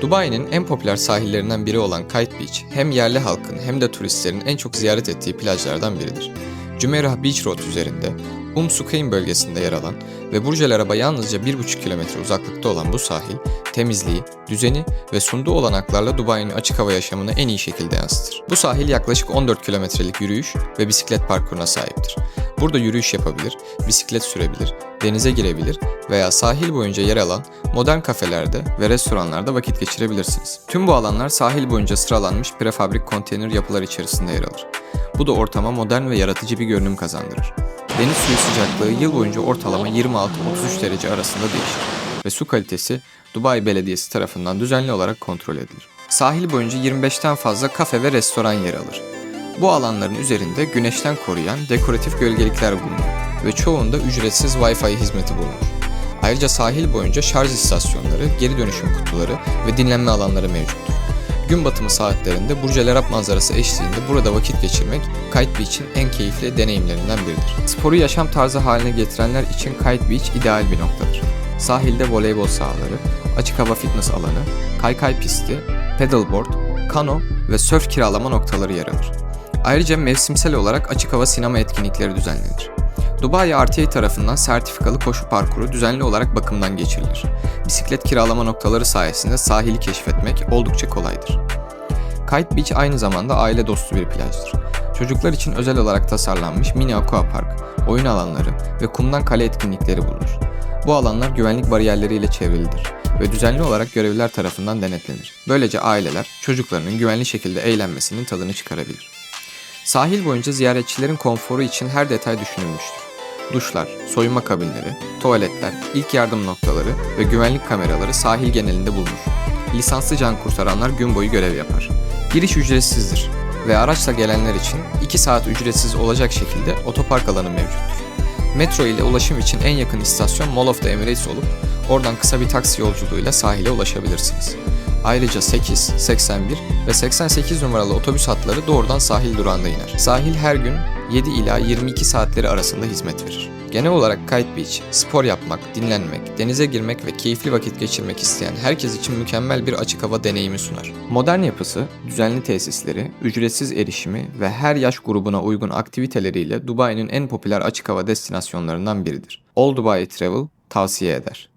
Dubai'nin en popüler sahillerinden biri olan Kite Beach, hem yerli halkın hem de turistlerin en çok ziyaret ettiği plajlardan biridir. Jumeirah Beach Road üzerinde Um Sukayn bölgesinde yer alan ve Burj Al Arab'a yalnızca 1,5 kilometre uzaklıkta olan bu sahil, temizliği, düzeni ve sunduğu olanaklarla Dubai'nin açık hava yaşamını en iyi şekilde yansıtır. Bu sahil yaklaşık 14 kilometrelik yürüyüş ve bisiklet parkuruna sahiptir. Burada yürüyüş yapabilir, bisiklet sürebilir, denize girebilir veya sahil boyunca yer alan modern kafelerde ve restoranlarda vakit geçirebilirsiniz. Tüm bu alanlar sahil boyunca sıralanmış prefabrik konteyner yapılar içerisinde yer alır. Bu da ortama modern ve yaratıcı bir görünüm kazandırır. Deniz suyu sıcaklığı yıl boyunca ortalama 26-33 derece arasında değişir ve su kalitesi Dubai Belediyesi tarafından düzenli olarak kontrol edilir. Sahil boyunca 25'ten fazla kafe ve restoran yer alır. Bu alanların üzerinde güneşten koruyan dekoratif gölgelikler bulunur ve çoğunda ücretsiz Wi-Fi hizmeti bulunur. Ayrıca sahil boyunca şarj istasyonları, geri dönüşüm kutuları ve dinlenme alanları mevcuttur. Gün batımı saatlerinde Burj Al Arab manzarası eşliğinde burada vakit geçirmek Kite Beach'in en keyifli deneyimlerinden biridir. Sporu yaşam tarzı haline getirenler için Kite Beach ideal bir noktadır. Sahilde voleybol sahaları, açık hava fitness alanı, kaykay pisti, paddleboard, kano ve sörf kiralama noktaları yer alır. Ayrıca mevsimsel olarak açık hava sinema etkinlikleri düzenlenir. Dubai RTA tarafından sertifikalı koşu parkuru düzenli olarak bakımdan geçirilir. Bisiklet kiralama noktaları sayesinde sahili keşfetmek oldukça kolaydır. Kite Beach aynı zamanda aile dostu bir plajdır. Çocuklar için özel olarak tasarlanmış mini aqua park, oyun alanları ve kumdan kale etkinlikleri bulunur. Bu alanlar güvenlik bariyerleriyle çevrilidir ve düzenli olarak görevliler tarafından denetlenir. Böylece aileler çocuklarının güvenli şekilde eğlenmesinin tadını çıkarabilir. Sahil boyunca ziyaretçilerin konforu için her detay düşünülmüştür. Duşlar, soyunma kabinleri, tuvaletler, ilk yardım noktaları ve güvenlik kameraları sahil genelinde bulunur. Lisanslı can kurtaranlar gün boyu görev yapar. Giriş ücretsizdir ve araçla gelenler için 2 saat ücretsiz olacak şekilde otopark alanı mevcuttur. Metro ile ulaşım için en yakın istasyon Mall of the Emirates olup oradan kısa bir taksi yolculuğuyla sahile ulaşabilirsiniz. Ayrıca 8, 81 ve 88 numaralı otobüs hatları doğrudan sahil durağında iner. Sahil her gün 7 ila 22 saatleri arasında hizmet verir. Genel olarak Kite Beach, spor yapmak, dinlenmek, denize girmek ve keyifli vakit geçirmek isteyen herkes için mükemmel bir açık hava deneyimi sunar. Modern yapısı, düzenli tesisleri, ücretsiz erişimi ve her yaş grubuna uygun aktiviteleriyle Dubai'nin en popüler açık hava destinasyonlarından biridir. All Dubai Travel tavsiye eder.